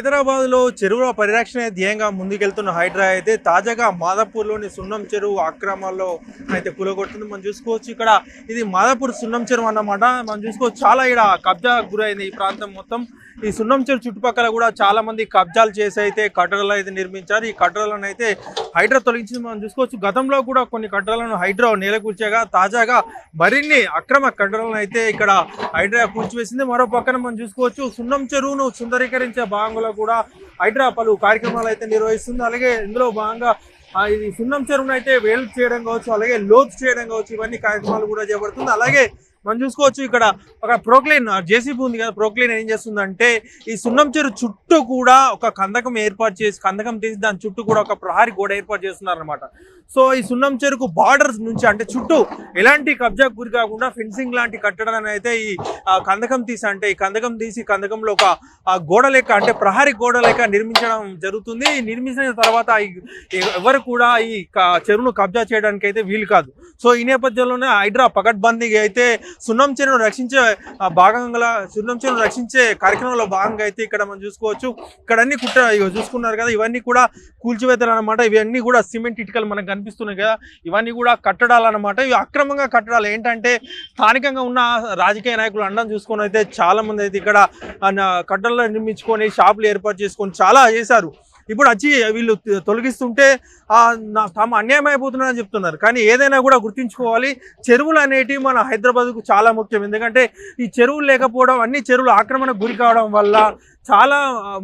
హైదరాబాద్లో చెరువుల పరిరక్షణ ధ్యేయంగా ముందుకెళ్తున్న హైడ్రా అయితే తాజాగా మాదాపూర్లోని సున్నం చెరువు ఆక్రమాల్లో అయితే కూలగొడుతుంది మనం చూసుకోవచ్చు ఇక్కడ ఇది మాదాపూర్ సున్నం చెరువు అన్నమాట. మనం చూసుకోవచ్చు చాలా ఇక్కడ కబ్జా గురైంది ఈ ప్రాంతం మొత్తం. ఈ సున్నం చెరువు చుట్టుపక్కల కూడా చాలా మంది కబ్జాలు చేసి అయితే కట్టడలు అయితే నిర్మించారు. ఈ కట్టడలను అయితే హైడ్రా తొలగించింది. మనం చూసుకోవచ్చు గతంలో కూడా కొన్ని కట్టడలను హైడ్రా నేలకూర్చగా తాజాగా మరిన్ని అక్రమ కట్టడలను అయితే ఇక్కడ హైడ్రా కూర్చివేసింది మరో పక్కన మనం చూసుకోవచ్చు సున్నం చెరువును సుందరీకరించే భాగంలో కూడా హైడ్రా పలు కార్యక్రమాలు అయితే నిర్వహిస్తుంది. అలాగే ఇందులో భాగంగా ఇది సున్నం చెరువును అయితే వేలు చేయడం కావచ్చు అలాగే లోతు చేయడం కావచ్చు ఇవన్నీ కార్యక్రమాలు కూడా చేపడుతుంది. అలాగే మనం చూసుకోవచ్చు ఇక్కడ ఒక ప్రోక్లైన్ జేసీబీ ఉంది కదా ప్రోక్లైన్ ఏం చేస్తుందంటే ఈ సున్నం చెరువు చుట్టూ కూడా ఒక కందకం ఏర్పాటు చేసి కందకం తీసి దాని చుట్టూ కూడా ఒక ప్రహారీ గోడ ఏర్పాటు చేస్తున్నారనమాట సో ఈ సున్నం చెరుకు బార్డర్స్ నుంచి అంటే చుట్టూ ఎలాంటి కబ్జాకు గురి కాకుండా ఫెన్సింగ్ లాంటి కట్టడాన్ని అయితే ఈ కందకం తీసి అంటే ఈ కందకం తీసి కందకంలో ఒక గోడ లెక్క అంటే ప్రహారీ గోడ లెక్క నిర్మించడం జరుగుతుంది. నిర్మించిన తర్వాత ఎవరు కూడా ఈ చెరువును కబ్జా చేయడానికి అయితే వీలు కాదు. సో ఈ నేపథ్యంలోనే హైడ్రా పకడ్బందీగా అయితే సున్నం చెరువును రక్షించే భాగంగా సున్నం చెరువును రక్షించే కార్యక్రమంలో భాగంగా అయితే ఇక్కడ మనం చూసుకోవచ్చు. ఇక్కడ అన్ని కుట్ర చూసుకున్నారు కదా ఇవన్నీ కూడా కూల్చివేతలు అనమాట ఇవన్నీ కూడా సిమెంట్ ఇటుకలు మనకు కనిపిస్తున్నాయి కదా ఇవన్నీ కూడా కట్టడాలు అనమాట ఇవి అక్రమంగా కట్టడాలు. ఏంటంటే స్థానికంగా ఉన్న రాజకీయ నాయకులు అండం చూసుకొని అయితే చాలా మంది అయితే ఇక్కడ కట్టడాలు నిర్మించుకొని షాపులు ఏర్పాటు చేసుకొని చాలా చేశారు. ఇప్పుడు వచ్చి వీళ్ళు తొలగిస్తుంటే నా తాము అన్యాయం అయిపోతున్నారని చెప్తున్నారు. కానీ ఏదైనా కూడా గుర్తుంచుకోవాలి చెరువులు అనేటివి మన హైదరాబాద్కు చాలా ముఖ్యం. ఎందుకంటే ఈ చెరువులు లేకపోవడం అన్ని చెరువులు ఆక్రమణకు గురి కావడం వల్ల చాలా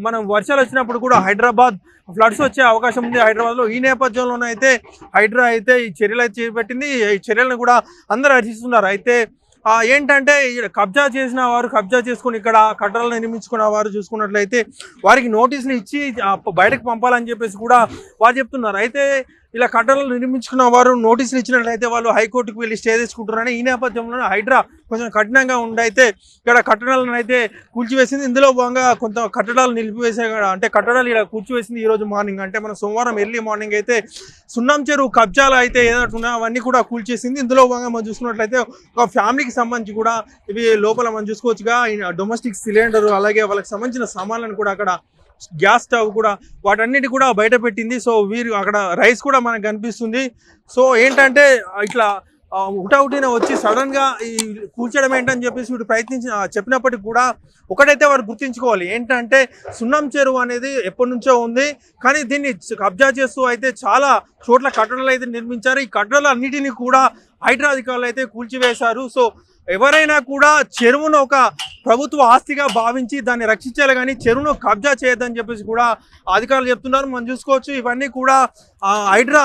మనం వర్షాలు వచ్చినప్పుడు కూడా హైదరాబాద్ ఫ్లడ్స్ వచ్చే అవకాశం ఉంది. హైదరాబాద్లో ఈ నేపథ్యంలోనైతే అయితే హైడ్రా అయితే ఈ చర్యలు అయితే చేపట్టింది. ఈ చర్యలను కూడా అందరూ హర్షిస్తున్నారు అయితే ఏంటంటే కబ్జా చేసిన వారు కబ్జా చేసుకుని ఇక్కడ కట్టడాలు నిర్మించుకున్న వారు చూసుకున్నట్లయితే వారికి నోటీసులు ఇచ్చి బయటకు పంపాలని చెప్పేసి కూడా వారు చెప్తున్నారు. అయితే ఇలా కట్టడాలు నిర్మించుకున్న వారు నోటీసులు ఇచ్చినట్లయితే వాళ్ళు హైకోర్టుకు వెళ్ళి స్టే తీసుకుంటున్నారని ఈ నేపథ్యంలో హైడ్రా కొంచెం కఠినంగా ఉండైతే ఇక్కడ కట్టడాలను అయితే కూల్చివేసింది. ఇందులో భాగంగా కొంత కట్టడాలు నిలిపివేసే అంటే కట్టడాలు ఇలా కూల్చివేసింది ఈరోజు మార్నింగ్. అంటే మన సోమవారం ఎర్లీ మార్నింగ్ అయితే సున్నం చెరువు కబ్జాలు అయితే ఏదంటున్నా అవన్నీ కూడా కూల్చేసింది. ఇందులో భాగంగా మనం చూసుకున్నట్లయితే ఒక ఫ్యామిలీకి సంబంధించి కూడా ఇవి లోపల మనం చూసుకోవచ్చుగా. డొమెస్టిక్ సిలిండర్ అలాగే వాళ్ళకి సంబంధించిన సామాన్లను కూడా అక్కడ గ్యాస్ స్టవ్ కూడా వాటన్నిటి కూడా బయట పెట్టింది. సో వీరు అక్కడ రైస్ కూడా మనకు కనిపిస్తుంది. సో ఏంటంటే ఇట్లా ఆ, హుటాహుటిన వచ్చి సడన్గా ఈ కూల్చడం ఏంటని చెప్పేసి వీడు ప్రయత్నించి చెప్పినప్పటికి చెప్పినప్పటికీ కూడా ఒకటైతే వారు గుర్తించుకోవాలి. ఏంటంటే సున్నం చెరువు అనేది ఎప్పటి నుంచో ఉంది. కానీ దీన్ని కబ్జా చేస్తూ అయితే చాలా చోట్ల కట్టడాలు అయితే నిర్మించారు. ఈ కట్టడాలు అన్నిటినీ కూడా హైడ్రా అధికారులు అయితే కూల్చివేశారు. సో ఎవరైనా కూడా చెరువును ఒక ప్రభుత్వ ఆస్తిగా భావించి దాన్ని రక్షించాలి కానీ చెరువును కబ్జా చేయొద్దని చెప్పేసి కూడా అధికారులు చెప్తున్నారు. మనం చూసుకోవచ్చు ఇవన్నీ కూడా హైడ్రా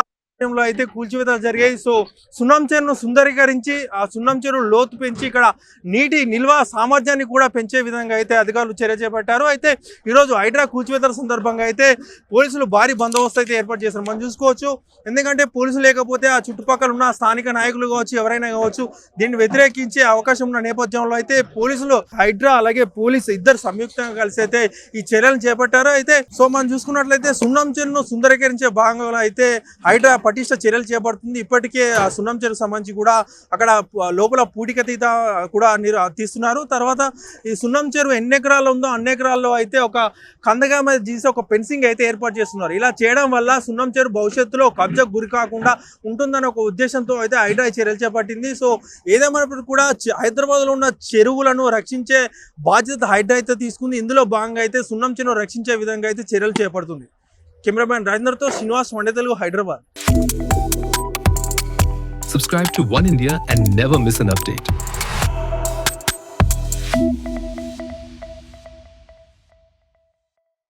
లో అయితే కూల్చివేతలు జరిగాయి. సో సున్నం చెరువును సుందరీకరించి ఆ సున్నం చెరువు లోతు పెంచి ఇక్కడ నీటి నిల్వ సామర్థ్యాన్ని కూడా పెంచే విధంగా అయితే అధికారులు చర్య చేపట్టారు. అయితే ఈరోజు హైడ్రా కూల్చివేతల సందర్భంగా అయితే పోలీసులు భారీ బందోబస్తు అయితే ఏర్పాటు చేశారు. మనం చూసుకోవచ్చు. ఎందుకంటే పోలీసులు లేకపోతే ఆ చుట్టుపక్కల ఉన్న స్థానిక నాయకులు కావచ్చు ఎవరైనా కావచ్చు దీన్ని వ్యతిరేకించే అవకాశం ఉన్న నేపథ్యంలో అయితే పోలీసులు హైడ్రా అలాగే పోలీస్ ఇద్దరు సంయుక్తంగా కలిసి అయితే ఈ చర్యలను చేపట్టారు. అయితే సో మనం చూసుకున్నట్లయితే సున్నం చెరువును సుందరీకరించే భాగంగా అయితే హైడ్రా పటిష్ట చర్యలు చేపడుతుంది. ఇప్పటికే ఆ సున్నం చెరువు సంబంధించి కూడా అక్కడ లోపల పూటికతీత కూడా తీస్తున్నారు. తర్వాత ఈ సున్నం చెరువు ఎన్ని ఎకరాలు ఉందో అన్ని ఎకరాల్లో అయితే ఒక కందగా మీద తీసి ఒక ఫెన్సింగ్ అయితే ఏర్పాటు చేస్తున్నారు. ఇలా చేయడం వల్ల సున్నం చెరువు భవిష్యత్తులో కబ్జకు గురి కాకుండా ఉంటుందన్న ఒక ఉద్దేశంతో అయితే హైడ్రా చర్యలు చేపట్టింది. సో ఏదేమైనప్పటికీ కూడా హైదరాబాద్లో ఉన్న చెరువులను రక్షించే బాధ్యత హైడ్రా అయితే తీసుకుంది. ఇందులో భాగంగా అయితే సున్నం చెరువు రక్షించే విధంగా అయితే చర్యలు చేపడుతుంది. కెమెరామ్యాన్ రాజేందర్తో శ్రీనివాస్ వండే Telugu Hyderabad Subscribe to One India and never miss an update.